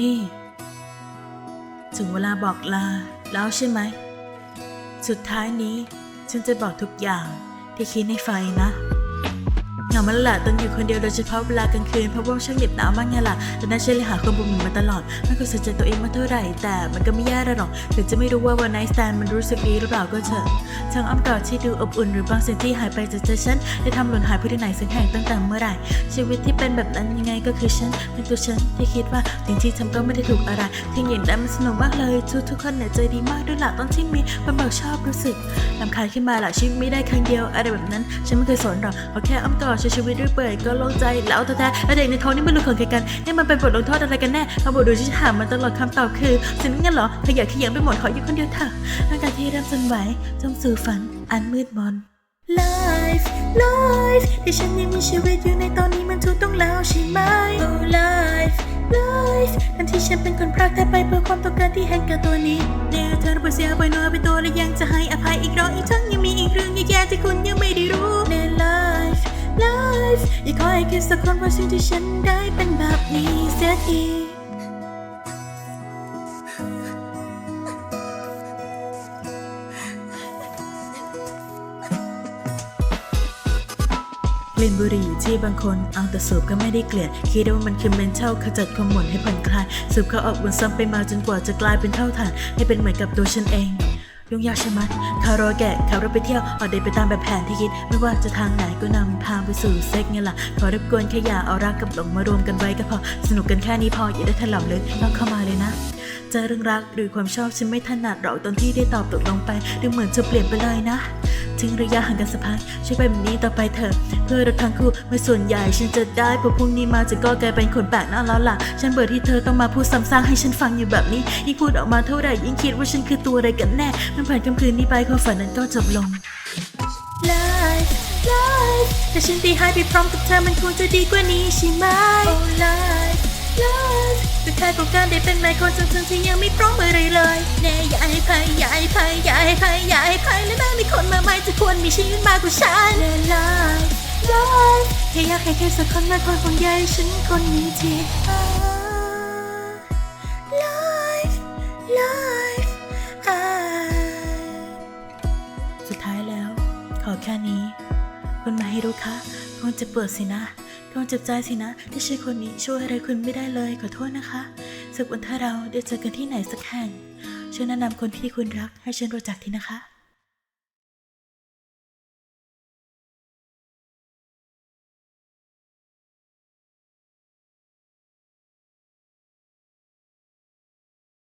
นี่ ถึงเวลาบอกลาแล้วใช่ไหม สุดท้ายนี้ฉันจะบอกทุกอย่างที่คิดในไฟนะ เหงามันแหละตอนอยู่คนเดียวโดยเฉพาะเวลากลางคืนเพราะว่าช่างเหน็บหนาวมากไงล่ะแต่น่าเชื่อเลยหาคนบุญมาตลอดไม่เคยสนใจตัวเองมาเท่าไหร่แต่มันก็ไม่แย่หรอกถึงจะไม่รู้ว่าวันไนท์สแตนมันรู้สึกดีหรือเปล่าก็เถอะทั้งอ้อมกอดที่ดูอบอุ่นหรือบางสิ่งที่หายไปจากใจฉันได้ทำหล่นหายไปที่ไหนสักแห่งตั้งแต่เมื่อไหร่ ชีวิตที่เป็นแบบนั้นยังไงก็คือฉันเป็นตัวฉันที่คิดว่าสิ่งที่ทำก็ไม่ได้ถูกอะไรทิ้งอย่างนั้มันสนุกมากเลยทุกทุกคนเนี่ยใจดีมากด้วยล่ะตอนที่มีคนบอกชอบรู้สึกลำคาญขึ้นมาล่ะชีวิตไม่ได้ครั้งเดียวอะไรแบบนั้น ฉันไม่เคยสนหรอกเอาแค่อ้อมกอดใช้ชีวิตด้วยเปื่อยก็โล่งใจแล้วแต่แต่แล้วเด็กในท้องนี่มันรู้ของใครกันนี่มันเป็นบทลงโทษอะไรกันแน่คำบอกดูที่ฉันถามมันตลอดคำตอบคือสิ่งนั้นเหรอขยะขยงไปหมดขออยู่คนเดียวเถอะร่างกายที่เริ่มสั่นไหวจมสู่ฝันอันมืดมน Life Life ที่ฉันยังมีชีวิตอยู่ในตอนนี้มันถูกต้องแล้วใช่ไหม Oh Life Life ทั้งที่ฉันเป็นคนพรากเธอไปเพื่อความต้องการที่เห็นแก่ตัวนี้เนี่ยเธอระเบิดเสียไปนัวไปตัวและยังจะให้อภัยอีกรอบอีกทั้งยังมีอีกเรื่องแย่ๆที่คุณยัง อยากขอให้คิดสักคนว่าสิ่งที่ฉันได้เป็นแบบนี้เสียทีกลิ่นบุหรี่ที่บางคนเอาแต่สูบก็ไม่ได้เกลียด คิดว่ามันคือเมนเช่าขจัดความหม่นให้ผ่อนคลาย สูบเข้าออกวนซ้ำไปมาจนกว่าจะกลายเป็นเท่าฐาน ให้เป็นเหมือนกับตัวฉันเอง ยุ่งยากใช่ไหมคารอแกะขับรถไปเที่ยวออกเดทไปตามแบบแผนที่คิด ไม่ว่าจะทางไหนก็นำพาไปสู่เซ็กไงล่ะ ขอรบกวนแค่อย่าเอารักกับหลงมารวมกันไว้ก็พอ สนุกกันแค่นี้พออย่าได้ถล่มลึกต้องเข้ามาเลยนะเจอเรื่องรักหรือความชอบฉันไม่ถนัดหรอกตอนที่ได้ตอบตกลงไปดูเหมือนจะเปลี่ยนไปเลยนะ ทิ้งระยะห่างกันสักพักช่วยไปแบบนี้ต่อไปเถอะ เพื่อเราทั้งคู่ไม่ส่วนใหญ่ฉันจะได้พอพรุ่งนี้มาจะก็กลายเป็นคนแปลกหน้าแล้วล่ะ ฉันเบื่อที่เธอต้องมาพูดซ้ำซากให้ฉันฟังอยู่แบบนี้ ยิ่งพูดออกมาเท่าไหร่ยิ่งคิดว่าฉันคือตัวอะไรกันแน่ มันผ่านค่ำคืนนี้ไปความฝันนั้นก็จบลง Life Life ถ้าฉันได้หายไปพร้อมกับเธอมันควรจะดีกว่านี้ใช่ไหม Oh Life Life แต่แค่ต้องการได้เป็นนายคนซึ่งๆที่ยังไม่พร้อมอะไรเลยแน่อย่าให้ภัยอย่าให้ภัยอย่าให้ภัยอย่าให้ภัยและแม่มีคนมาใหม่จะควรมีชีวิตมากกว่าฉันแน่ Life Life แค่อยากให้แค่สักคนมาคอยห่วงใยฉันคนนี้ที Life Life I สุดท้ายแล้ว ขอแค่นี้ คุณมาให้รู้คะคงจะเปวดสินะ คงเจ็บใจสินะที่ใช่คนนี้ช่วยอะไรคุณไม่ได้เลยขอโทษนะคะสักวันถ้าเราได้เจอกันที่ไหนสักแห่งช่วยแนะนำคนที่คุณรักให้ฉันรู้จักทีนะคะ